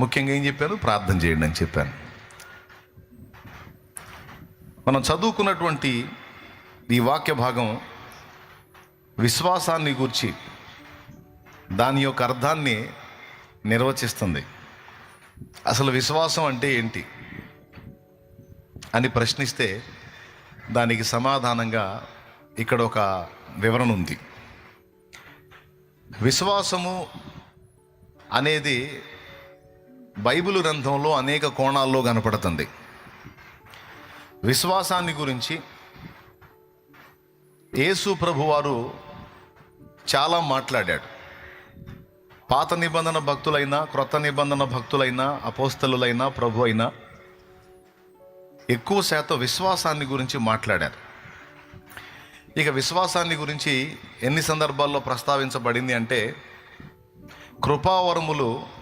ముఖ్యంగా ఏం చెప్పాను? ప్రార్థన చేయండి అని చెప్పాను. మనం చదువుకున్నటువంటి ఈ వాక్య భాగం విశ్వాసాన్ని గూర్చి దాని యొక్క అర్థాన్ని నిర్వచిస్తుంది. అసలు విశ్వాసం అంటే ఏంటి? అని ప్రశ్నిస్తే దానికి సమాధానంగా ఇక్కడ ఒక వివరణ ఉంది. విశ్వాసము అనేది బైబిల్ గ్రంథంలో అనేక కోణాల్లో కనపడుతుంది. విశ్వాసాన్ని గురించి యేసు ప్రభువారు చాలా మాట్లాడాడు. పాత నిబంధన భక్తులైనా క్రొత్త నిబంధన భక్తులైనా అపోస్తలులైనా ప్రభు అయినా ఎక్కువ శాతం విశ్వాసాన్ని గురించి మాట్లాడారు. ఇక విశ్వాసాన్ని గురించి ఎన్ని సందర్భాల్లో ప్రస్తావించబడింది అంటే కృపావరములు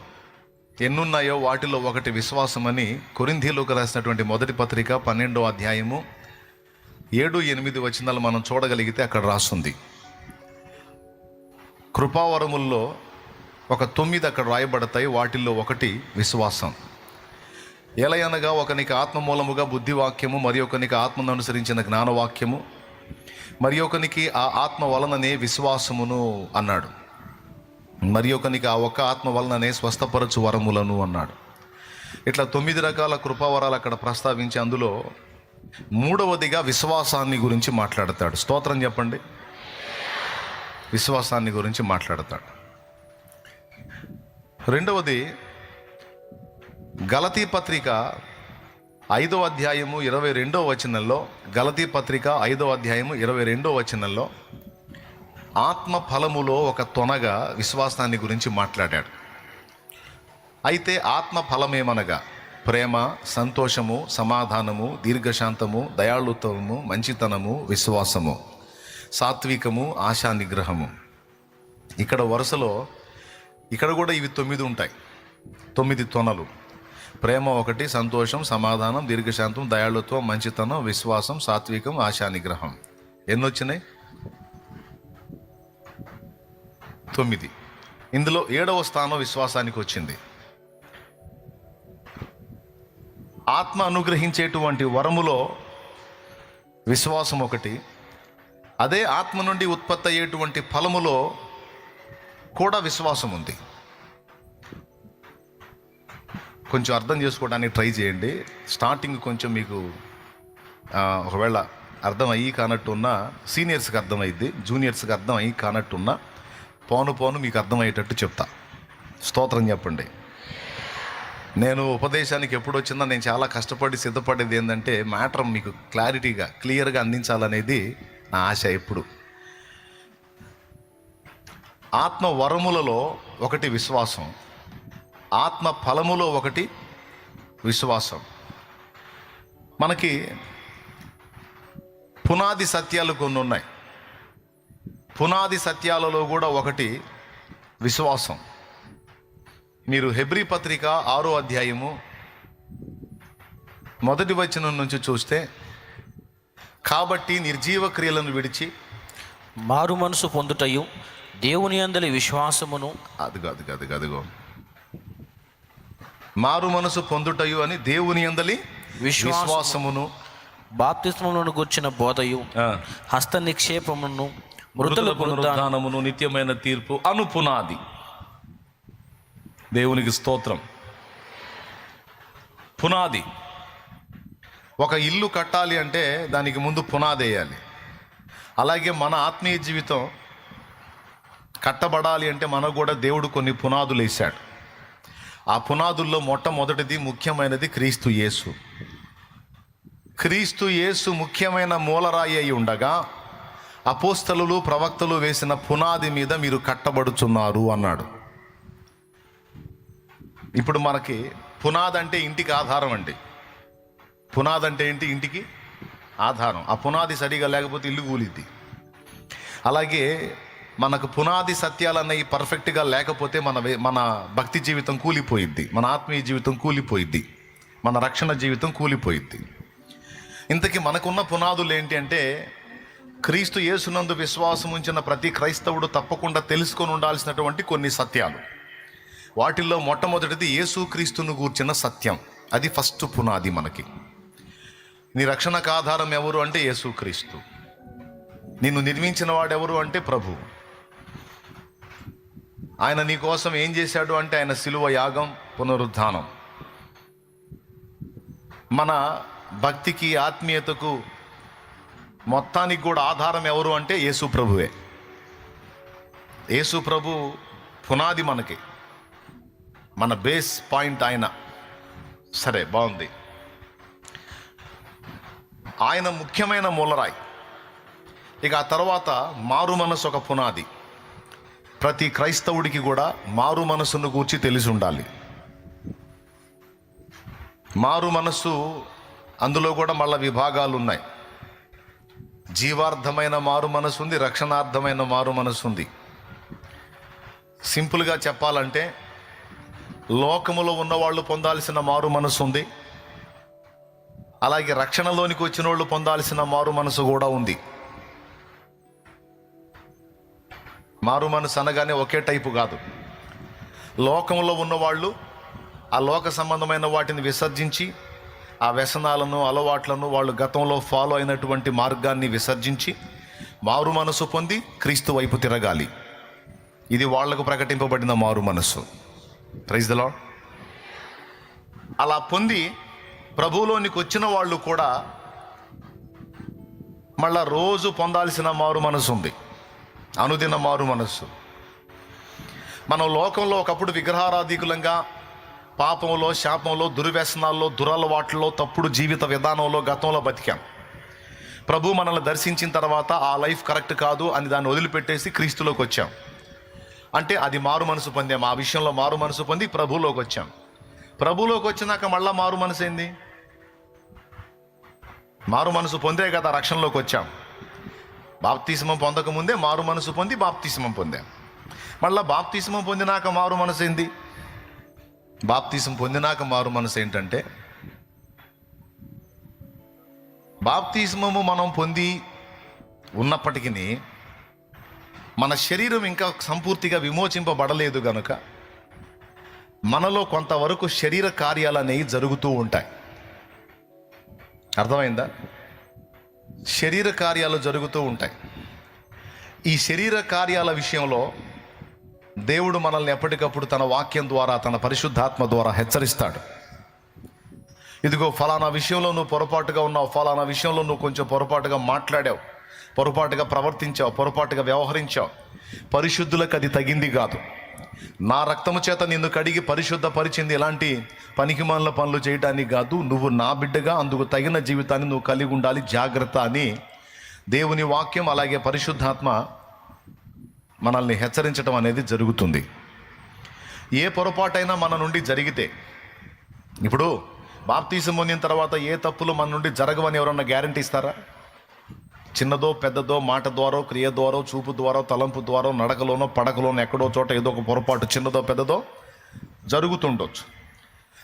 ఎన్నున్నాయో వాటిలో ఒకటి విశ్వాసమని కొరింధీలోకి రాసినటువంటి మొదటి పత్రిక పన్నెండో అధ్యాయము ఏడు ఎనిమిది వచనాలు మనం చూడగలిగితే అక్కడ రాస్తుంది. కృపావరముల్లో ఒక తొమ్మిది అక్కడ రాయబడతాయి వాటిల్లో ఒకటి విశ్వాసం. ఎలయనగా ఒకనికి ఆత్మ మూలముగా బుద్ధివాక్యము మరి ఒకనికి ఆత్మను అనుసరించిన జ్ఞానవాక్యము మరి ఒకనికి ఆ ఆత్మ వలననే విశ్వాసమును అన్నాడు. మరి ఒకనికి ఆ ఒక్క ఆత్మ వలననే స్వస్థపరచు వరములను అన్నాడు. ఇట్లా తొమ్మిది రకాల కృపావరాలు అక్కడ ప్రస్తావించి అందులో మూడవదిగా విశ్వాసాన్ని గురించి మాట్లాడతాడు. స్తోత్రం చెప్పండి. విశ్వాసాన్ని గురించి మాట్లాడతాడు. రెండవది గలతీ పత్రిక ఐదో అధ్యాయము ఇరవై రెండో వచనంలో గలతీ పత్రిక ఐదో అధ్యాయము ఇరవై రెండో వచనంలో ఆత్మ ఫలములో ఒక తొనగా విశ్వాసాన్ని గురించి మాట్లాడాడు. అయితే ఆత్మ ఫలమేమనగా ప్రేమ సంతోషము సమాధానము దీర్ఘశాంతము దయాళుత్వము మంచితనము విశ్వాసము సాత్వికము ఆశా నిగ్రహము ఇక్కడ వరుసలో ఇక్కడ కూడా ఇవి తొమ్మిది ఉంటాయి. తొమ్మిది తొనలు. ప్రేమ ఒకటి సంతోషం సమాధానం దీర్ఘశాంతం దయాళుత్వం మంచితనం విశ్వాసం సాత్వికం ఆశా నిగ్రహం ఎన్నొచ్చినాయి? తొమ్మిది. ఇందులో ఏడవ స్థానం విశ్వాసానికి వచ్చింది. ఆత్మ అనుగ్రహించేటువంటి వరములో విశ్వాసం ఒకటి. అదే ఆత్మ నుండి ఉత్పత్తి అయ్యేటువంటి ఫలములో కూడా విశ్వాసం ఉంది. కొంచెం అర్థం చేసుకోవడానికి ట్రై చేయండి. స్టార్టింగ్ కొంచెం మీకు ఒకవేళ అర్థం అయ్యి కానట్టున్నా సీనియర్స్కి అర్థమైద్ది జూనియర్స్కి అర్థం అయ్యి కానట్టున్నా పోను పోను మీకు అర్థమయ్యేటట్టు చెప్తా. స్తోత్రం చెప్పండి. నేను ఉపదేశానికి ఎప్పుడు వచ్చిందో నేను చాలా కష్టపడి సిద్ధపడేది ఏంటంటే మ్యాటర్ మీకు క్లారిటీగా క్లియర్గా అందించాలనేది నా ఆశ ఎప్పుడు. ఆత్మ వరములలో ఒకటి విశ్వాసం. ఆత్మ ఫలములో ఒకటి విశ్వాసం. మనకి పునాది సత్యాలు కొన్ని ఉన్నాయి. పునాది సత్యాలలో కూడా ఒకటి విశ్వాసం. మీరు హెబ్రీ పత్రిక ఆరో అధ్యాయము మొదటి వచనం నుంచి చూస్తే కాబట్టి నిర్జీవ క్రియలను విడిచి మారు మనసు పొందుటయు దేవుని అందలి విశ్వాసమును. అదిగో అదిగో అదిగో అదిగో. మారు మనసు పొందుటయు అని దేవుని అందలి విశ్వాసము. విశ్వాసమును. బాప్తిస్మములను గుర్చిన బోధయు. హస్త నిక్షేపమును మృతుల మృతుల పునరుద్ధానం పునరుద్ధానమును నిత్యమైన తీర్పు అను పునాది దేవునికి స్తోత్రం. పునాది. ఒక ఇల్లు కట్టాలి అంటే దానికి ముందు పునాది వేయాలి. అలాగే మన ఆత్మీయ జీవితం కట్టబడాలి అంటే మనకు కూడా దేవుడు కొన్ని పునాదులు వేశాడు. ఆ పునాదుల్లో మొట్టమొదటిది ముఖ్యమైనది క్రీస్తు యేసు. క్రీస్తు యేసు ముఖ్యమైన మూలరాయి అయి ఉండగా అపోస్తలు ప్రవక్తలు వేసిన పునాది మీద మీరు కట్టబడుచున్నారు అన్నాడు. ఇప్పుడు మనకి పునాది అంటే ఇంటికి ఆధారం అండి. పునాది అంటే ఏంటి? ఇంటికి ఆధారం. ఆ పునాది సరిగా లేకపోతే ఇల్లు కూలిద్ది. అలాగే మనకు పునాది సత్యాలు అన్నవి పర్ఫెక్ట్గా లేకపోతే మన మన భక్తి జీవితం కూలిపోయిద్ది. మన ఆత్మీయ జీవితం కూలిపోయిద్ది. మన రక్షణ జీవితం కూలిపోయిద్ది. ఇంతకీ మనకున్న పునాదులు ఏంటి అంటే క్రీస్తు యేసునందు విశ్వాసం ఉంచిన ప్రతి క్రైస్తవుడు తప్పకుండా తెలుసుకొని ఉండాల్సినటువంటి కొన్ని సత్యాలు. వాటిల్లో మొట్టమొదటిది యేసుక్రీస్తును గూర్చిన సత్యం. అది ఫస్ట్ పునాది మనకి. నీ రక్షణకు ఆధారం ఎవరు అంటే యేసుక్రీస్తు నిన్ను నిర్మించిన వాడెవరు అంటే ప్రభు. ఆయన నీ కోసం ఏం చేశాడు అంటే ఆయన శిలువ యాగం పునరుద్ధానం. మన భక్తికి ఆత్మీయతకు మొత్తానికి కూడా ఆధారం ఎవరు అంటే యేసు ప్రభువే. యేసు ప్రభు పునాది మనకి. మన బేస్ పాయింట్ ఆయన. సరే బాగుంది. ఆయన ముఖ్యమైన మూలరాయి. ఇక ఆ తర్వాత మారు మనసు ఒక పునాది. ప్రతి క్రైస్తవుడికి కూడా మారు మనసును గూర్చి తెలిసి ఉండాలి. మారు మనస్సు అందులో కూడా మళ్ళీ విభాగాలు ఉన్నాయి జీవార్థమైన మారు మనసు ఉంది రక్షణార్థమైన మారు మనసు ఉంది సింపుల్గా చెప్పాలంటే లోకములో ఉన్నవాళ్ళు పొందాల్సిన మారు మనసు ఉంది అలాగే రక్షణలోనికి వచ్చిన వాళ్ళు పొందాల్సిన మారు మనసు కూడా ఉంది. మారు మనసు అనగానే ఒకే టైపు కాదు. లోకంలో ఉన్నవాళ్ళు ఆ లోక సంబంధమైన వాటిని విసర్జించి ఆ వ్యసనాలను అలవాట్లను వాళ్ళు గతంలో ఫాలో అయినటువంటి మార్గాన్ని విసర్జించి మారు మనసు పొంది క్రీస్తు వైపు తిరగాలి. ఇది వాళ్ళకు ప్రకటింపబడిన మారు మనస్సు ప్రైజ్ ద లాడ్ అలా పొంది ప్రభువులోనికి వచ్చిన వాళ్ళు కూడా మళ్ళా రోజు పొందాల్సిన మారు మనసు ఉంది. అనుదిన మారు మనస్సు మనం లోకంలో ఒకప్పుడు విగ్రహారాధికులంగా పాపంలో శాపంలో దుర్వ్యసనాల్లో దురలవాట్లలో తప్పుడు జీవిత విధానంలో గతంలో బతికాం. ప్రభు మనల్ని దర్శించిన తర్వాత ఆ లైఫ్ కరెక్ట్ కాదు అని దాన్ని వదిలిపెట్టేసి క్రీస్తులోకి వచ్చాం. అంటే అది మారు మనసు పొందాం ఆ విషయంలో మారు మనసు పొంది ప్రభులోకి వచ్చాం. ప్రభులోకి వచ్చినాక మళ్ళా మారు మనసు ఏంది? మారు మనసు పొందే కదా రక్షణలోకి వచ్చాం. బాప్తిస్మం పొందకముందే మారు మనసు పొంది బాప్తిస్మం పొందాం. మళ్ళా బాప్తిస్మం పొందినాక మారు మనసు ఏంది? బాప్తీసం పొందినాక మారు మనసు ఏంటంటే బాప్తీసమము మనం పొంది ఉన్నప్పటికీ మన శరీరం ఇంకా సంపూర్తిగా విమోచింపబడలేదు గనుక మనలో కొంతవరకు శరీర కార్యాలు అనేవి జరుగుతూ ఉంటాయి. అర్థమైందా? శరీర కార్యాలు జరుగుతూ ఉంటాయి. ఈ శరీర కార్యాల విషయంలో దేవుడు మనల్ని ఎప్పటికప్పుడు తన వాక్యం ద్వారా తన పరిశుద్ధాత్మ ద్వారా హెచ్చరిస్తాడు. ఇదిగో ఫలానా విషయంలో నువ్వు పొరపాటుగా ఉన్నావు ఫలానా విషయంలో నువ్వు కొంచెం పొరపాటుగా మాట్లాడావు పొరపాటుగా ప్రవర్తించావు పొరపాటుగా వ్యవహరించావు. పరిశుద్ధులకు అది తగింది కాదు. నా రక్తము చేత నిన్ను కడిగి పరిశుద్ధపరిచింది ఎలాంటి పనికిమాల పనులు చేయడానికి కాదు నువ్వు నా బిడ్డగా అందుకు తగిన జీవితాన్ని నువ్వు కలిగి ఉండాలి జాగ్రత్త అని దేవుని వాక్యం అలాగే పరిశుద్ధాత్మ మనల్ని హెచ్చరించడం అనేది జరుగుతుంది. ఏ పొరపాటైనా మన నుండి జరిగితే ఇప్పుడు బాప్తీసం పొందిన తర్వాత ఏ తప్పులు మన నుండి జరగవని ఎవరన్నా గ్యారంటీ ఇస్తారా? చిన్నదో పెద్దదో మాట ద్వారా క్రియ ద్వారా చూపు ద్వారా తలంపు ద్వారా నడకలోనో పడకలోనో ఎక్కడో చోట ఏదో ఒక పొరపాటు చిన్నదో పెద్దదో జరుగుతుండొచ్చు.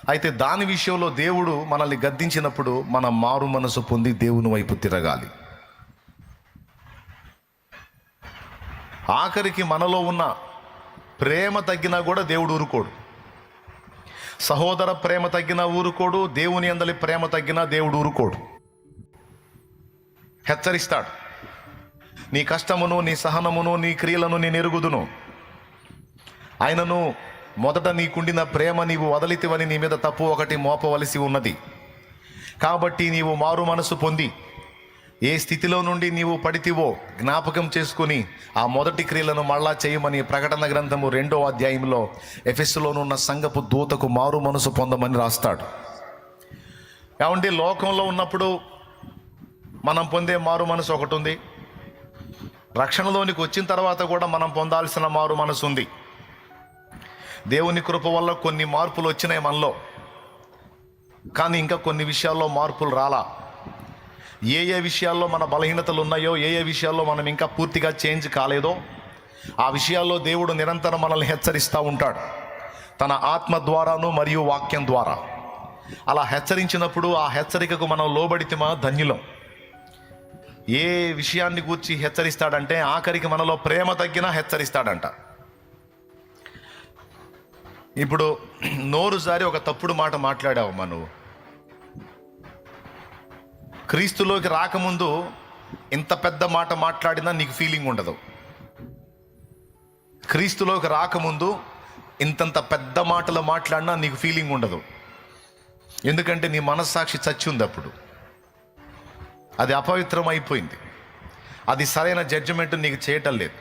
అయితే దాని విషయంలో దేవుడు మనల్ని గద్దించినప్పుడు మన మారు మనసు పొంది దేవుని వైపు తిరగాలి. ఆఖరికి మనలో ఉన్న ప్రేమ తగ్గినా కూడా దేవుడు ఊరుకోడు. సహోదర ప్రేమ తగ్గినా ఊరుకోడు దేవుని అందలి ప్రేమ తగ్గినా దేవుడు ఊరుకోడు. హెచ్చరిస్తాడు. నీ కష్టమును నీ సహనమును నీ క్రియలను నేను ఎరుగుదును. ఆయనను మొదట నీకుండిన ప్రేమ నీవు వదలితివని నీ మీద తప్పు ఒకటి మోపవలసి ఉన్నది. కాబట్టి నీవు మారు మనసు పొంది ఏ స్థితిలో నుండి నీవు పడితివో జ్ఞాపకం చేసుకుని ఆ మొదటి క్రియలను మళ్ళా చేయమని ప్రకటన గ్రంథము రెండో అధ్యాయంలో ఎఫెస్లోనున్న సంగపు దూతకు మారు మనసు పొందమని రాస్తాడు. ఏమంటే లోకంలో ఉన్నప్పుడు మనం పొందే మారు మనసు ఒకటి ఉంది రక్షణలోనికి వచ్చిన తర్వాత కూడా మనం పొందాల్సిన మారు మనసు ఉంది. దేవుని కృప వల్ల కొన్ని మార్పులు వచ్చినాయి మనలో. కానీ ఇంకా కొన్ని విషయాల్లో మార్పులు రాలా? ఏ ఏ విషయాల్లో మన బలహీనతలు ఉన్నాయో ఏ ఏ విషయాల్లో మనం ఇంకా పూర్తిగా చేంజ్ కాలేదో ఆ విషయాల్లో దేవుడు నిరంతరం మనల్ని హెచ్చరిస్తూ ఉంటాడు. తన ఆత్మ ద్వారాను మరియు వాక్యం ద్వారా. అలా హెచ్చరించినప్పుడు ఆ హెచ్చరికకు మనం లోబడితేమా ధన్యులం. ఏ విషయాన్ని గూర్చి హెచ్చరిస్తాడంటే ఆఖరికి మనలో ప్రేమ తగ్గినా హెచ్చరిస్తాడంట. ఇప్పుడు నోరు జారి ఒక తప్పుడు మాట మాట్లాడావు నువ్వు. క్రీస్తులోకి రాకముందు ఇంత పెద్ద మాట మాట్లాడినా నీకు ఫీలింగ్ ఉండదు. క్రీస్తులోకి రాకముందు ఇంతంత పెద్ద మాటలు మాట్లాడినా నీకు ఫీలింగ్ ఉండదు. ఎందుకంటే నీ మనస్సాక్షి చచ్చి ఉంది అప్పుడు. అది అపవిత్రం అయిపోయింది అది సరైన జడ్జిమెంట్ నీకు చేయటం లేదు.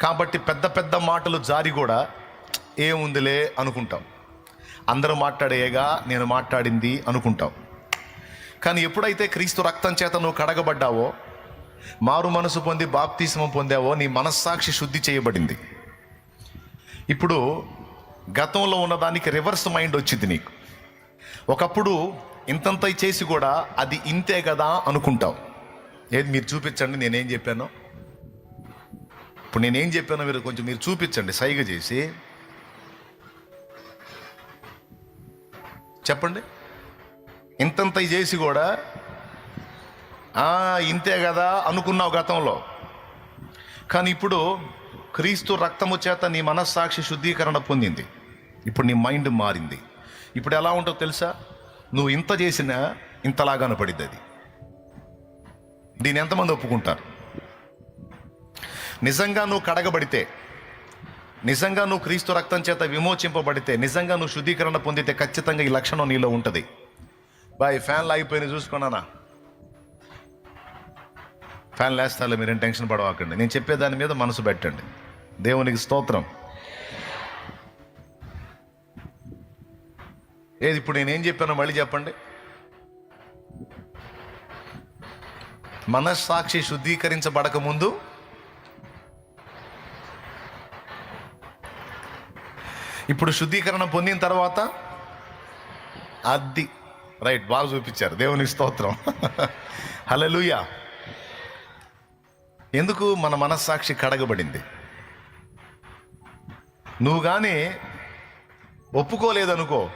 కాబట్టి పెద్ద పెద్ద మాటలు జారి కూడా ఏముందిలే అనుకుంటాం. అందరూ మాట్లాడేయగా నేను మాట్లాడింది అనుకుంటాం. కానీ ఎప్పుడైతే క్రీస్తు రక్తం చేత నువ్వు కడగబడ్డావో మారు మనసు పొంది బాప్తీసం పొందావో నీ మనస్సాక్షి శుద్ధి చేయబడింది. ఇప్పుడు గతంలో ఉన్నదానికి రివర్స్ మైండ్ వచ్చింది నీకు. ఒకప్పుడు ఇంతంత చేసి కూడా అది ఇంతే కదా అనుకుంటావు. ఏది మీరు చూపించండి నేనేం చెప్పానో? ఇప్పుడు నేనేం చెప్పానో మీరు కొంచెం మీరు చూపించండి సైగ చేసి. చెప్పండి. ఇంతంత చేసి కూడా ఇంతే కదా అనుకున్నావు గతంలో. కానీ ఇప్పుడు క్రీస్తు రక్తము చేత నీ మనస్సాక్షి శుద్ధీకరణ పొందింది. ఇప్పుడు నీ మైండ్ మారింది. ఇప్పుడు ఎలా ఉంటుందో తెలుసా? నువ్వు ఇంత చేసినా ఇంతలా కనపడిద్ది అది. దీని ఎంతమంది ఒప్పుకుంటారు? నిజంగా నువ్వు కడగబడితే నిజంగా నువ్వు క్రీస్తు రక్తం చేత విమోచింపబడితే నిజంగా నువ్వు శుద్ధీకరణ పొందితే ఖచ్చితంగా ఈ లక్షణం నీలో ఉంటుంది. బాయ్ ఫ్యాన్లు ఆగిపోయినాయి చూసుకున్నానా ఫ్యాన్ లేస్తాలే మీరేం టెన్షన్ పడవకండి. నేను చెప్పే దాని మీద మనసు పెట్టండి. దేవునికి స్తోత్రం. ఏది ఇప్పుడు నేనేం చెప్పానో మళ్ళీ చెప్పండి. మనస్సాక్షి శుద్ధీకరించబడక ముందు ఇప్పుడు శుద్ధీకరణ పొందిన తర్వాత అద్ది రైట్ బాగా చూపించారు. దేవునికి స్తోత్రం. హల్లెలూయా ఎందుకు మన మనస్సాక్షి కడగబడింది? నువ్వు కానీ ఒప్పుకోలేదనుకో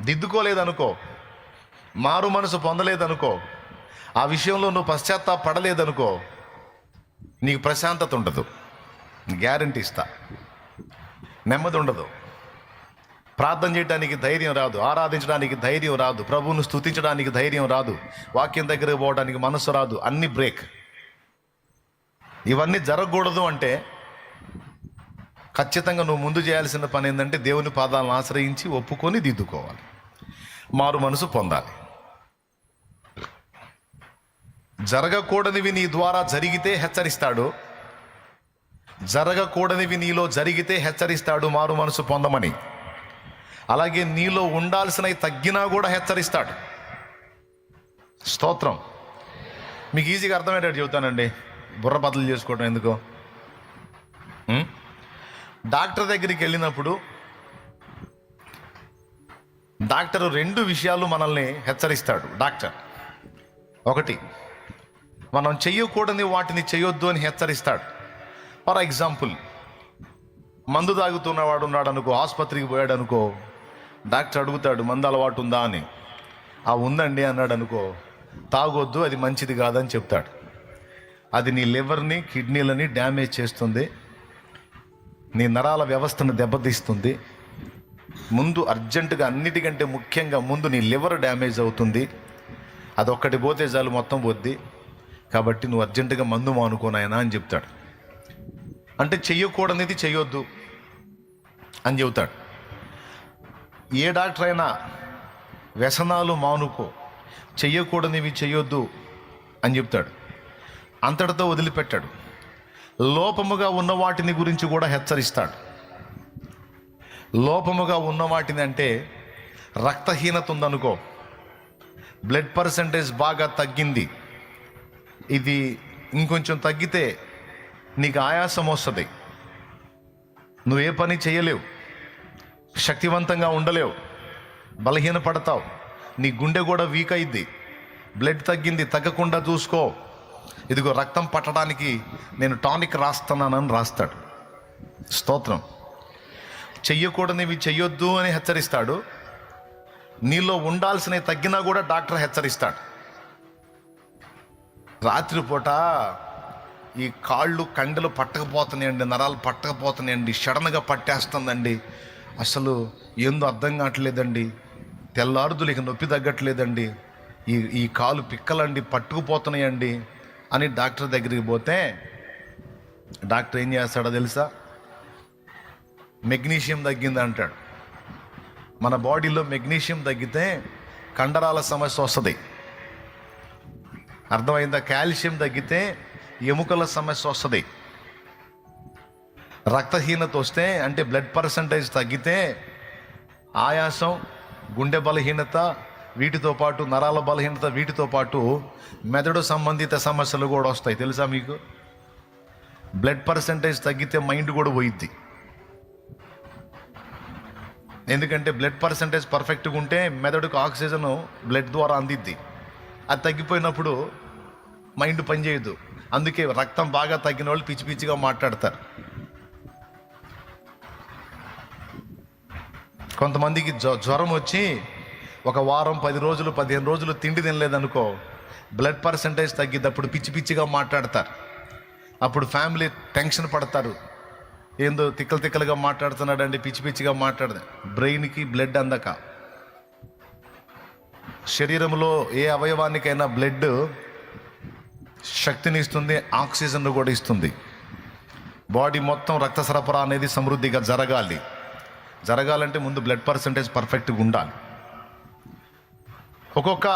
దిద్దుకోలేదనుకో మారు మనసు పొందలేదనుకో ఆ విషయంలో నువ్వు పశ్చాత్తాపడలేదనుకో నీకు ప్రశాంతత ఉండదు. గ్యారంటీ ఇస్తా. నెమ్మది ఉండదు. ప్రార్థన చేయడానికి ధైర్యం రాదు ఆరాధించడానికి ధైర్యం రాదు ప్రభువును స్తుతించడానికి ధైర్యం రాదు వాక్యం దగ్గరకు పోవడానికి మనసు రాదు అన్ని బ్రేక్. ఇవన్నీ జరగకూడదు అంటే ఖచ్చితంగా నువ్వు ముందు చేయాల్సిన పని ఏంటంటే దేవుని పాదాలను ఆశ్రయించి ఒప్పుకొని దిద్దుకోవాలి. మారు మనసు పొందాలి. జరగకూడనివి నీ ద్వారా జరిగితే హెచ్చరిస్తాడు. జరగకూడనివి నీలో జరిగితే హెచ్చరిస్తాడు మారు మనసు పొందమని. అలాగే నీలో ఉండాల్సినవి తగ్గినా కూడా హెచ్చరిస్తాడు. స్తోత్రం. మీకు ఈజీగా అర్థమయ్యేటట్టు చెబుతానండి. బుర్ర బదులు చేసుకోవడం ఎందుకో? డాక్టర్ దగ్గరికి వెళ్ళినప్పుడు డాక్టర్ రెండు విషయాలు మనల్ని హెచ్చరిస్తాడు. డాక్టర్ ఒకటి మనం చేయకూడని వాటిని చేయొద్దు అని హెచ్చరిస్తాడు. ఫర్ ఎగ్జాంపుల్ మందు తాగుతున్నవాడు ఉన్నాడు అనుకో ఆసుపత్రికి పోయాడు అనుకో డాక్టర్ అడుగుతాడు మందు అలవాటు ఉందా? అని. ఆ ఉందండి అన్నాడు అనుకో తాగొద్దు అది మంచిది కాదని చెప్తాడు. అది నీ లివర్ని కిడ్నీలని డ్యామేజ్ చేస్తుంది. నీ నరాల వ్యవస్థను దెబ్బతీస్తుంది. ముందు అర్జెంటుగా అన్నిటికంటే ముఖ్యంగా ముందు నీ లివర్ డ్యామేజ్ అవుతుంది. అదొక్కటి పోతే చాలు మొత్తం పోద్ది. కాబట్టి నువ్వు అర్జెంటుగా మందు మానుకోనాయనా అని చెప్తాడు. అంటే చెయ్యకూడనిది చెయ్యొద్దు అని చెబుతాడు. ఏ డాక్టర్ అయినా వ్యసనాలు మానుకో. చెయ్యకూడనివి చేయొద్దు అని చెప్తాడు. అంతటితో వదిలిపెట్టాడు. లోపముగా ఉన్న వాటిని గురించి కూడా హెచ్చరిస్తాడు. లోపముగా ఉన్న వాటిని అంటే రక్తహీనత ఉందనుకో. బ్లడ్ పర్సంటేజ్ బాగా తగ్గింది. ఇది ఇంకొంచెం తగ్గితే నీకు ఆయాసం వస్తుంది. నువ్వు ఏ పని చేయలేవు శక్తివంతంగా ఉండలేవు. బలహీన పడతావు నీ గుండె కూడా వీక్ అయింది బ్లడ్ తగ్గింది తగ్గకుండా చూసుకో. ఇదిగో రక్తం పట్టడానికి నేను టానిక్ రాస్తున్నానని రాస్తాడు. స్తోత్రం. చెయ్యకూడనివి చెయ్యొద్దు అని హెచ్చరిస్తాడు. నీలో ఉండాల్సినవి తగ్గినా కూడా డాక్టర్ హెచ్చరిస్తాడు. రాత్రిపూట ఈ కాళ్ళు కండలు పట్టకపోతున్నాయండి నరాలు పట్టకపోతున్నాయండి సడన్గా పట్టేస్తుందండి. అసలు ఏందో అర్థం కావట్లేదండి. తెల్లారుదులు ఇక నొప్పి తగ్గట్లేదండి. ఈ ఈ కాలు పిక్కలండి పట్టుకుపోతున్నాయండి అని డాక్టర్ దగ్గరికి పోతే డాక్టర్ ఏం చేస్తాడో తెలుసా? మెగ్నీషియం తగ్గింది అంటాడు. మన బాడీలో మెగ్నీషియం తగ్గితే కండరాల సమస్య వస్తుంది. అర్థమైందా? కాల్షియం తగ్గితే ఎముకల సమస్య వస్తుంది. రక్తహీనత వస్తే అంటే బ్లడ్ పర్సంటేజ్ తగ్గితే ఆయాసం గుండె బలహీనత వీటితో పాటు నరాల బలహీనత వీటితో పాటు మెదడు సంబంధిత సమస్యలు కూడా వస్తాయి. తెలుసా మీకు? బ్లడ్ పర్సంటేజ్ తగ్గితే మైండ్ కూడా పోయిద్ది. ఎందుకంటే బ్లడ్ పర్సంటేజ్ పర్ఫెక్ట్గా ఉంటే మెదడుకు ఆక్సిజన్ బ్లడ్ ద్వారా అందిద్ది. అది తగ్గిపోయినప్పుడు మైండ్ పనిచేయదు అందుకే రక్తం బాగా తగ్గిన వాళ్ళు పిచ్చి పిచ్చిగా మాట్లాడతారు. కొంతమందికి జ్వ జ్వరం వచ్చి ఒక వారం పది రోజులు పదిహేను రోజులు తిండి తినలేదనుకో బ్లడ్ పర్సంటేజ్ తగ్గిద్దప్పుడు పిచ్చి పిచ్చిగా మాట్లాడతారు. అప్పుడు ఫ్యామిలీ టెన్షన్ పడతారు. ఏందో తిక్కలు తిక్కలుగా మాట్లాడుతున్నాడండి పిచ్చి పిచ్చిగా మాట్లాడదు బ్రెయిన్కి బ్లడ్ అందక. శరీరంలో ఏ అవయవానికైనా బ్లడ్ శక్తిని ఇస్తుంది ఆక్సిజన్ను కూడా ఇస్తుంది. బాడీ మొత్తం రక్త సరఫరా అనేది సమృద్ధిగా జరగాలి. జరగాలంటే ముందు బ్లడ్ పర్సంటేజ్ పర్ఫెక్ట్గా ఉండాలి. ఒక్కొక్క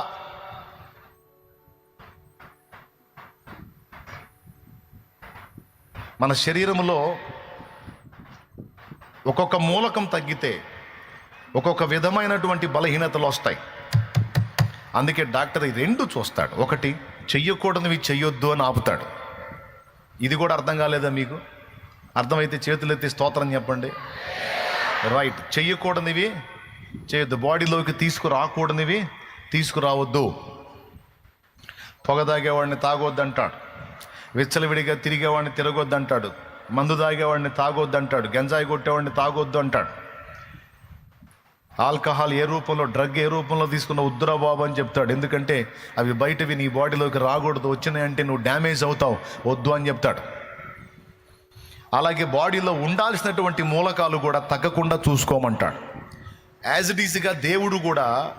మన శరీరంలో ఒక్కొక్క మూలకం తగ్గితే ఒక్కొక్క విధమైనటువంటి బలహీనతలు వస్తాయి. అందుకే డాక్టర్ ఈ రెండు చూస్తాడు. ఒకటి చెయ్యకూడనివి చెయ్యొద్దు అని ఆపుతాడు. ఇది కూడా అర్థం కాలేదా మీకు? అర్థమైతే చేతులెత్తి స్తోత్రం చెప్పండి. రైట్ చెయ్యకూడనివి చేయొద్దు. బాడీలోకి తీసుకురాకూడనివి తీసుకురావద్దు. పొగ తాగేవాడిని తాగొద్దు అంటాడు విచ్చలవిడిగా తిరిగేవాడిని తిరగొద్దు అంటాడు మందు తాగేవాడిని తాగొద్దు అంటాడు గంజాయి కొట్టేవాడిని తాగొద్దు అంటాడు. ఆల్కహాల్ ఏ రూపంలో డ్రగ్ ఏ రూపంలో తీసుకున్న ఉద్దురా బాబు అని చెప్తాడు. ఎందుకంటే అవి బయటవి నీ బాడీలోకి రాకూడదు. వచ్చినాయంటే నువ్వు డ్యామేజ్ అవుతావు. వద్దు అని చెప్తాడు. అలాగే బాడీలో ఉండాల్సినటువంటి మూలకాలు కూడా తగ్గకుండా చూసుకోమంటాడు. యాజ్ ఇట్ ఈజ్గా దేవుడు కూడా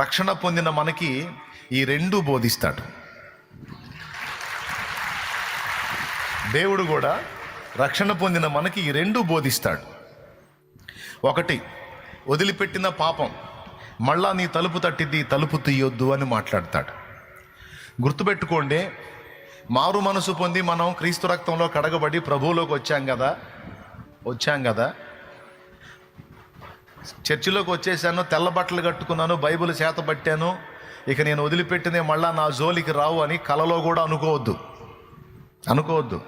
రక్షణ పొందిన మనకి ఈ రెండు బోధిస్తాడు. దేవుడు కూడా రక్షణ పొందిన మనకి ఈ రెండు బోధిస్తాడు. ఒకటి వదిలిపెట్టిన పాపం మళ్ళా నీ తలుపు తట్టిద్ది తలుపు తీయొద్దు అని మాట్లాడతాడు. గుర్తుపెట్టుకోండి మారు మనసు పొంది మనం క్రీస్తు రక్తంలో కడగబడి ప్రభువులోకి వచ్చాం కదా? వచ్చాం కదా? చర్చిలోకి వచ్చేసాను తెల్ల బట్టలు కట్టుకున్నాను బైబిల్ చేతబట్టాను ఇక నేను వదిలిపెట్టినే మళ్ళా నా జోలికి రావు అని కలలో కూడా అనుకోవద్దు. అనుకోవద్దు.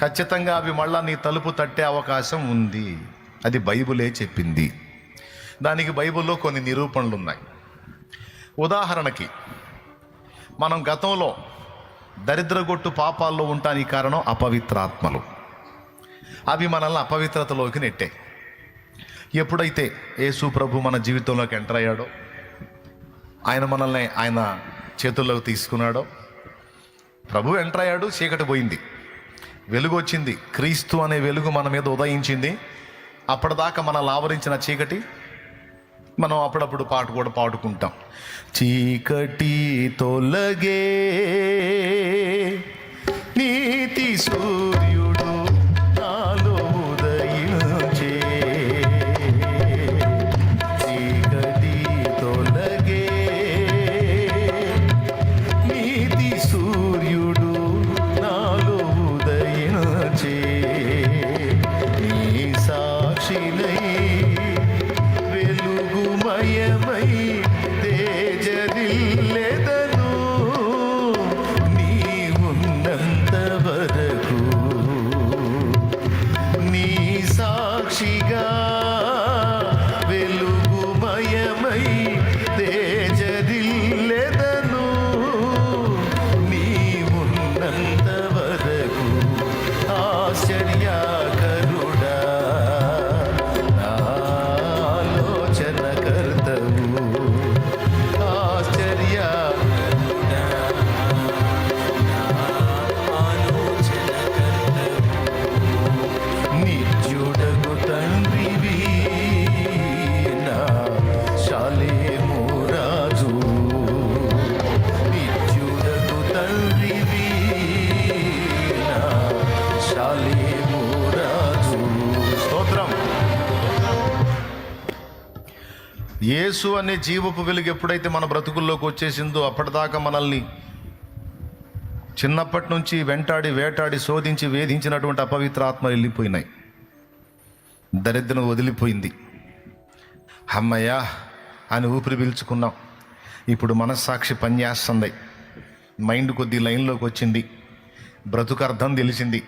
ఖచ్చితంగా అవి మళ్ళా నీ తలుపు తట్టే అవకాశం ఉంది. అది బైబిలే చెప్పింది. దానికి బైబిల్లో కొన్ని నిరూపణలు ఉన్నాయి ఉదాహరణకి మనం గతంలో దరిద్రగొట్టు పాపాల్లో ఉంటానికి కారణం అపవిత్రాత్మలు. అవి మనల్ని అపవిత్రతలోకి నెట్టాయి. ఎప్పుడైతే యేసు ప్రభు మన జీవితంలోకి ఎంటర్ అయ్యాడో ఆయన మనల్ని ఆయన చేతుల్లోకి తీసుకున్నాడో ప్రభు ఎంటర్ అయ్యాడు చీకటి పోయింది. వెలుగు వచ్చింది. క్రీస్తు అనే వెలుగు మన మీద ఉదయించింది. అప్పటిదాకా మనల్ని ఆవరించిన చీకటి మనం అప్పుడప్పుడు పాట కూడా పాడుకుంటాం. చీకటి తొలగే నీతి సూర్య యేసు అనే జీవపు వెలుగు ఎప్పుడైతే మన బ్రతుకుల్లోకి వచ్చేసిందో అప్పటిదాకా మనల్ని చిన్నప్పటి నుంచి వెంటాడి వేటాడి శోధించి వేధించినటువంటి అపవిత్ర ఆత్మలు వెళ్ళిపోయినాయి. దరిద్రం వదిలిపోయింది. అమ్మయ్యా అని ఊపిరి పీల్చుకున్నాం. ఇప్పుడు మనస్సాక్షి పనిచేస్తుంది. మైండ్ కొద్ది లైన్లోకి వచ్చింది. బ్రతుకు అర్థం తెలిసింది.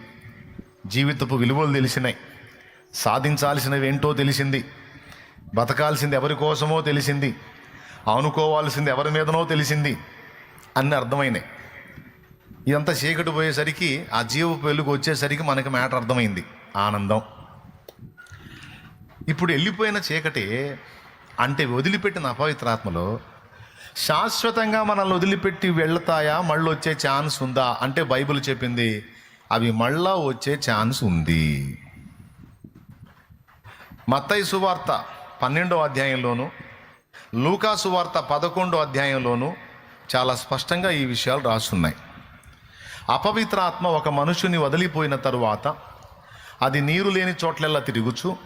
జీవితపు విలువలు తెలిసినాయి. సాధించాల్సినవి ఏంటో తెలిసింది. బతకాల్సింది ఎవరి కోసమో తెలిసింది ఆనుకోవాల్సింది ఎవరి మీదనో తెలిసింది అన్ని అర్థమైనాయి. ఇదంతా చీకటి పోయేసరికి ఆ జీవ పెళ్ళికి వచ్చేసరికి మనకి మ్యాటర్ అర్థమైంది ఆనందం. ఇప్పుడు వెళ్ళిపోయిన చీకటి అంటే వదిలిపెట్టిన అపవిత్రాత్మలో శాశ్వతంగా మనల్ని వదిలిపెట్టి వెళ్తాయా మళ్ళీ వచ్చే ఛాన్స్ ఉందా అంటే బైబిల్ చెప్పింది అవి మళ్ళా వచ్చే ఛాన్స్ ఉంది. మత్తయి సువార్త పన్నెండో అధ్యాయంలోను లూకాసు వార్త పదకొండో అధ్యాయంలోను చాలా స్పష్టంగా ఈ విషయాలు రాసున్నాయి. అపవిత్ర ఆత్మ ఒక మనుషుని వదిలిపోయిన తరువాత అది నీరు లేని చోట్లెల్లా తిరుగుచు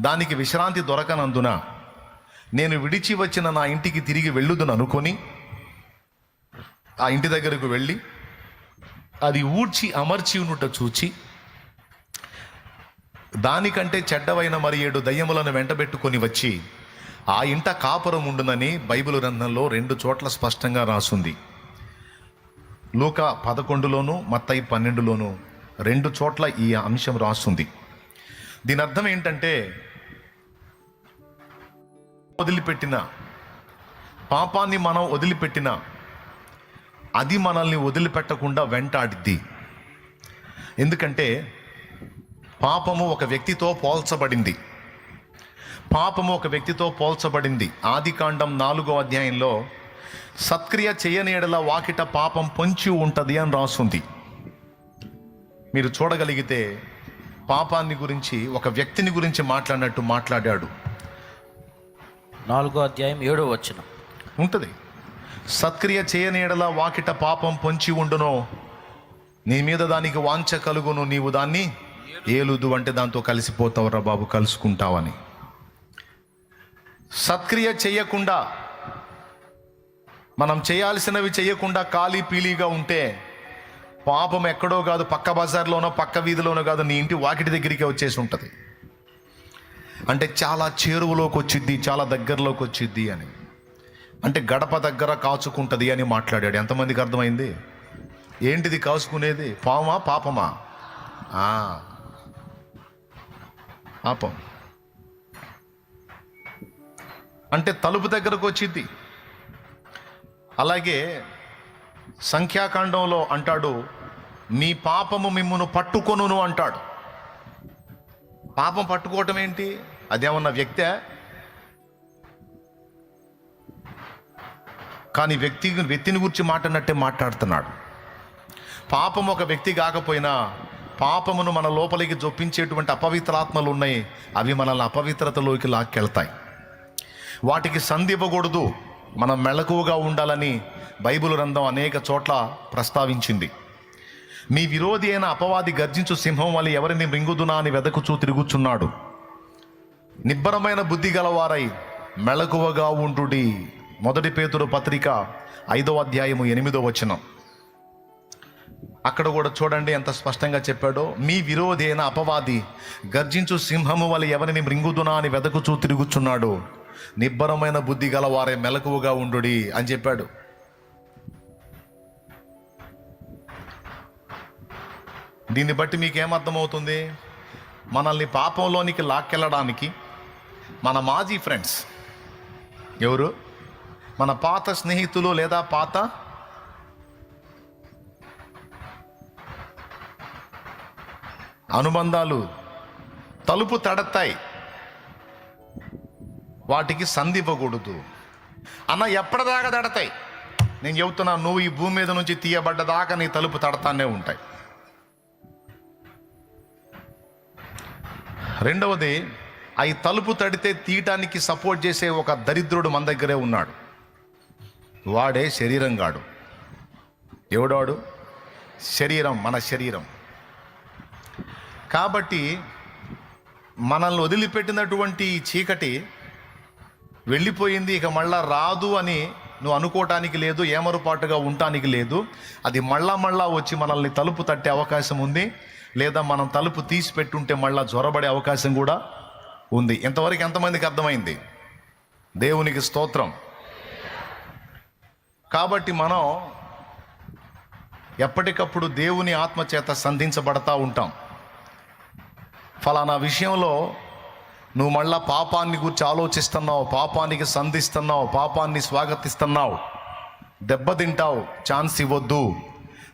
దానికి విశ్రాంతి దొరకనందున నేను విడిచి వచ్చిన నా ఇంటికి తిరిగి వెళ్ళుదని అనుకొని ఆ ఇంటి దగ్గరకు వెళ్ళి అది ఊడ్చి అమర్చి ఉన్నట్టు చూచి దానికంటే చెడ్డవైన మరి ఏడు దయ్యములను వెంటబెట్టుకొని వచ్చి ఆ ఇంట కాపురం ఉండునని బైబిల్ గ్రంథంలో రెండు చోట్ల స్పష్టంగా రాసుంది. లూక పదకొండులోను మత్తయి పన్నెండులోను రెండు చోట్ల ఈ అంశం రాస్తుంది దీని అర్థం ఏంటంటే వదిలిపెట్టిన పాపాన్ని మనం వదిలిపెట్టిన అది మనల్ని వదిలిపెట్టకుండా వెంటాడిద్ది. ఎందుకంటే పాపము ఒక వ్యక్తితో పోల్చబడింది. పాపము ఒక వ్యక్తితో పోల్చబడింది. ఆదికాండం నాలుగో అధ్యాయంలో సత్క్రియ చేయని ఎడల వాకిట పాపం పొంచి ఉంటుంది అని రాసుంది. మీరు చూడగలిగితే పాపాన్ని గురించి ఒక వ్యక్తిని గురించి మాట్లాడినట్టు మాట్లాడాడు. నాలుగో అధ్యాయం ఏడో వచ్చిన ఉంటుంది. సత్క్రియ చేయని ఎడల వాకిట పాపం పొంచి ఉండునో. నీ మీద దానికి వాంఛ కలుగును. నీవు దాన్ని ఏలుదు అంటే దాంతో కలిసిపోతావురా బాబు కలుసుకుంటావని. సత్క్రియ చేయకుండా మనం చేయాల్సినవి చేయకుండా ఖాళీ పీలీగా ఉంటే పాపం ఎక్కడో కాదు పక్క బజార్లోనో పక్క వీధిలోనో కాదు నీ ఇంటి వాకిటి దగ్గరికే వచ్చేసి ఉంటుంది. అంటే చాలా చేరువలోకి వచ్చిద్ది చాలా దగ్గరలోకి వచ్చిద్ది అని. అంటే గడప దగ్గర కాచుకుంటుంది అని మాట్లాడాడు. ఎంతమందికి అర్థమైంది? ఏంటిది కాచుకునేది పామా పాపమా? పాపం. అంటే తలుపు దగ్గరకు వచ్చింది అలాగే సంఖ్యాకాండంలో అంటాడు మీ పాపము మిమ్మును పట్టుకొనును అంటాడు. పాపం పట్టుకోవటం ఏంటి? అదేమన్నా వ్యక్తే? కానీ వ్యక్తి వ్యక్తిని గురించి మాట్లాడినట్టే మాట్లాడుతున్నాడు. పాపం ఒక వ్యక్తి కాకపోయినా పాపమును మన లోపలికి జొప్పించేటువంటి అపవిత్రాత్మలు ఉన్నాయి అవి మనల్ని అపవిత్రతలోకి లాక్కెళ్తాయి. వాటికి సంధి ఇవ్వకూడదు మనం మెళకువగా ఉండాలని బైబిల్ గ్రంథం అనేక చోట్ల ప్రస్తావించింది. మీ విరోధి అయిన అపవాది గర్జించు సింహం వల్ల ఎవరిని మృంగుదునా అని వెదకుచూ తిరుగుచున్నాడు. నిబ్బరమైన బుద్ధి గలవారై మెళకువగా ఉండుడి. మొదటి పేతుడు పత్రిక ఐదో అధ్యాయము ఎనిమిదో వచనం. అక్కడ కూడా చూడండి ఎంత స్పష్టంగా చెప్పాడో మీ విరోధి అయిన అపవాది గర్జించు సింహము వల్ల ఎవరిని మృంగుదునా అని వెదకుచూ తిరుగుచున్నాడు. నిబ్బరమైన బుద్ధి గలవారే మెలకువగా ఉండు అని చెప్పాడు. దీన్ని బట్టి మీకేమర్థమవుతుంది? మనల్ని పాపంలోనికి లాక్కెళ్ళడానికి మన మాజీ ఫ్రెండ్స్ ఎవరు? మన పాత స్నేహితులు లేదా పాత అనుబంధాలు తలుపు తడతాయి. వాటికి సంధి అన్న ఎప్పటిదాకా తడతాయి? నేను చెబుతున్నా నువ్వు ఈ భూమి మీద నుంచి తీయబడ్డదాకా నీ తలుపు తడతానే ఉంటాయి. రెండవది అవి తలుపు తడితే తీయటానికి సపోర్ట్ చేసే ఒక దరిద్రుడు మన దగ్గరే ఉన్నాడు. వాడే శరీరం గాడు ఎవడాడు? శరీరం మన శరీరం. కాబట్టి మనల్ని వదిలిపెట్టినటువంటి చీకటి వెళ్ళిపోయింది ఇక మళ్ళా రాదు అని నువ్వు అనుకోవటానికి లేదు ఏమరుపాటుగా ఉండటానికి లేదు. అది మళ్ళా మళ్ళా వచ్చి మనల్ని తలుపు తట్టే అవకాశం ఉంది. లేదా మనం తలుపు తీసి పెట్టుంటే మళ్ళా జ్వరబడే అవకాశం కూడా ఉంది. ఇంతవరకు ఎంతమందికి అర్థమైంది? దేవునికి స్తోత్రం. కాబట్టి మనం ఎప్పటికప్పుడు దేవుని ఆత్మ చేత సంధించబడతా ఉంటాం. ఫలానా విషయంలో నువ్వు మళ్ళా పాపాన్ని గురించి ఆలోచిస్తున్నావు పాపానికి సంధిస్తున్నావు పాపాన్ని స్వాగతిస్తున్నావు. దెబ్బతింటావు ఛాన్స్ ఇవ్వద్దు.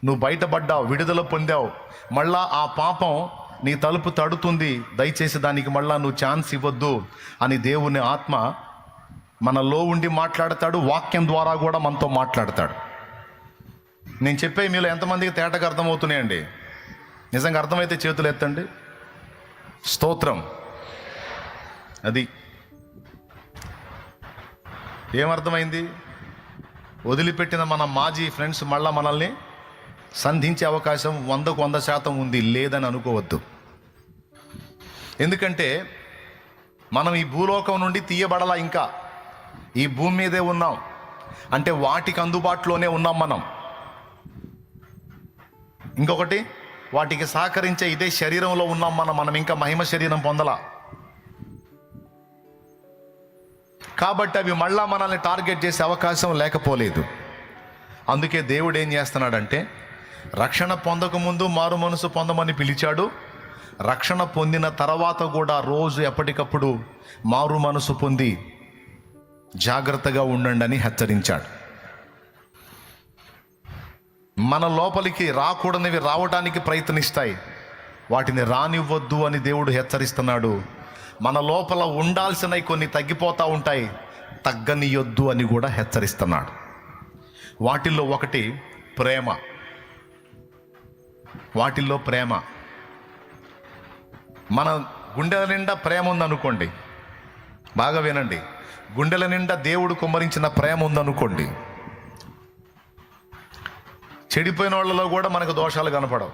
నువ్వు బయటపడ్డావు విడుదల పొందావు. మళ్ళా ఆ పాపం నీ తలుపు తడుతుంది. దయచేసి దానికి మళ్ళా నువ్వు ఛాన్స్ ఇవ్వద్దు అని దేవుని ఆత్మ మనలో ఉండి మాట్లాడతాడు వాక్యం ద్వారా కూడా మనతో మాట్లాడతాడు. నేను చెప్పే మీలో ఎంతమందికి తేటగా అర్థమవుతున్నాయండి? నిజంగా అర్థమైతే చేతులు ఎత్తండి. స్తోత్రం. అది ఏమర్థమైంది? వదిలిపెట్టిన మన మాజీ ఫ్రెండ్స్ మళ్ళా మనల్ని సంధించే అవకాశం వందకు వంద శాతం ఉంది లేదని అనుకోవద్దు. ఎందుకంటే మనం ఈ భూలోకం నుండి తీయబడలా ఇంకా. ఈ భూమి మీదే ఉన్నాం. అంటే వాటికి అందుబాటులోనే ఉన్నాం మనం. ఇంకొకటి వాటికి సహకరించే ఇదే శరీరంలో ఉన్నాం మనం మనం ఇంకా మహిమ శరీరం పొందలా. కాబట్టి అవి మళ్ళా మనల్ని టార్గెట్ చేసే అవకాశం లేకపోలేదు. అందుకే దేవుడు ఏం చేస్తున్నాడంటే రక్షణ పొందకముందు మారు మనసు పొందమని పిలిచాడు. రక్షణ పొందిన తర్వాత కూడా రోజు ఎప్పటికప్పుడు మారు మనసు పొంది జాగ్రత్తగా ఉండండి అని హెచ్చరించాడు. మన లోపలికి రాకూడనివి రావడానికి ప్రయత్నిస్తాయి. వాటిని రానివ్వద్దు అని దేవుడు హెచ్చరిస్తున్నాడు. మన లోపల ఉండాల్సినవి కొన్ని తగ్గిపోతూ ఉంటాయి. తగ్గనియొద్దు అని కూడా హెచ్చరిస్తున్నాడు. వాటిల్లో ఒకటి ప్రేమ. వాటిల్లో ప్రేమ. మన గుండెల నిండా ప్రేమ ఉందనుకోండి. బాగా వినండి. గుండెల నిండా దేవుడు కుమ్మరించిన ప్రేమ ఉందనుకోండి. చెడిపోయిన వాళ్ళలో కూడా మనకు దోషాలు కనపడవు.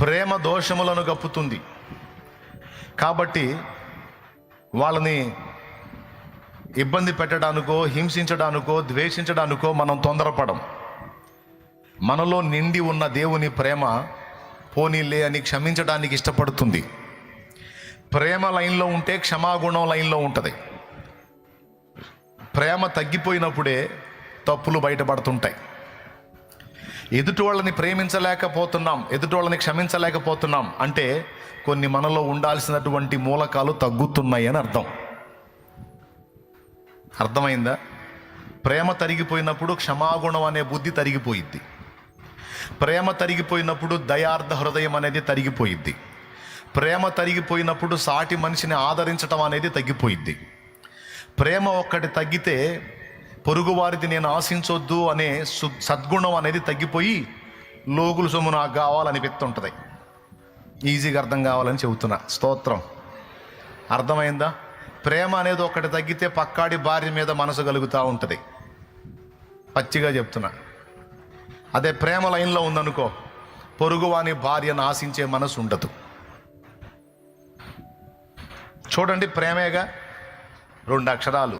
ప్రేమ దోషములను గప్పుతుంది కాబట్టి వాళ్ళని ఇబ్బంది పెట్టడానికో హింసించడానికో ద్వేషించడానికో మనం తొందరపడం. మనలో నిండి ఉన్న దేవుని ప్రేమ పోనీలే అని క్షమించడానికి ఇష్టపడుతుంది. ప్రేమ లైన్లో ఉంటే క్షమాగుణం లైన్లో ఉంటుంది. ప్రేమ తగ్గిపోయినప్పుడే తప్పులు బయటపడుతుంటాయి. ఎదుటి వాళ్ళని ప్రేమించలేకపోతున్నాం ఎదుటి వాళ్ళని క్షమించలేకపోతున్నాం అంటే కొన్ని మనలో ఉండాల్సినటువంటి మూలకాలు తగ్గుతున్నాయి అని అర్థం. అర్థమైందా? ప్రేమ తరిగిపోయినప్పుడు క్షమాగుణం అనే బుద్ధి తరిగిపోయిద్ది. ప్రేమ తరిగిపోయినప్పుడు దయార్థ హృదయం అనేది తరిగిపోయిద్ది. ప్రేమ తరిగిపోయినప్పుడు సాటి మనిషిని ఆదరించటం అనేది తగ్గిపోయిద్ది. ప్రేమ ఒక్కటి తగ్గితే పొరుగువారిది నేను ఆశించొద్దు అనే సు- సద్గుణం అనేది తగ్గిపోయి లోగులు సొమ్ము నాకు కావాలనిపిస్తుంటుంది ఈజీగా అర్థం కావాలని చెబుతున్నా. స్తోత్రం. అర్థమైందా? ప్రేమ అనేది ఒకటి తగ్గితే పక్కాడి భార్య మీద మనసు కలుగుతూ ఉంటుంది. పచ్చిగా చెప్తున్నా. అదే ప్రేమ లైన్లో ఉందనుకో పొరుగువాని భార్యను ఆశించే మనసు ఉండదు. చూడండి ప్రేమేగా? రెండు అక్షరాలు.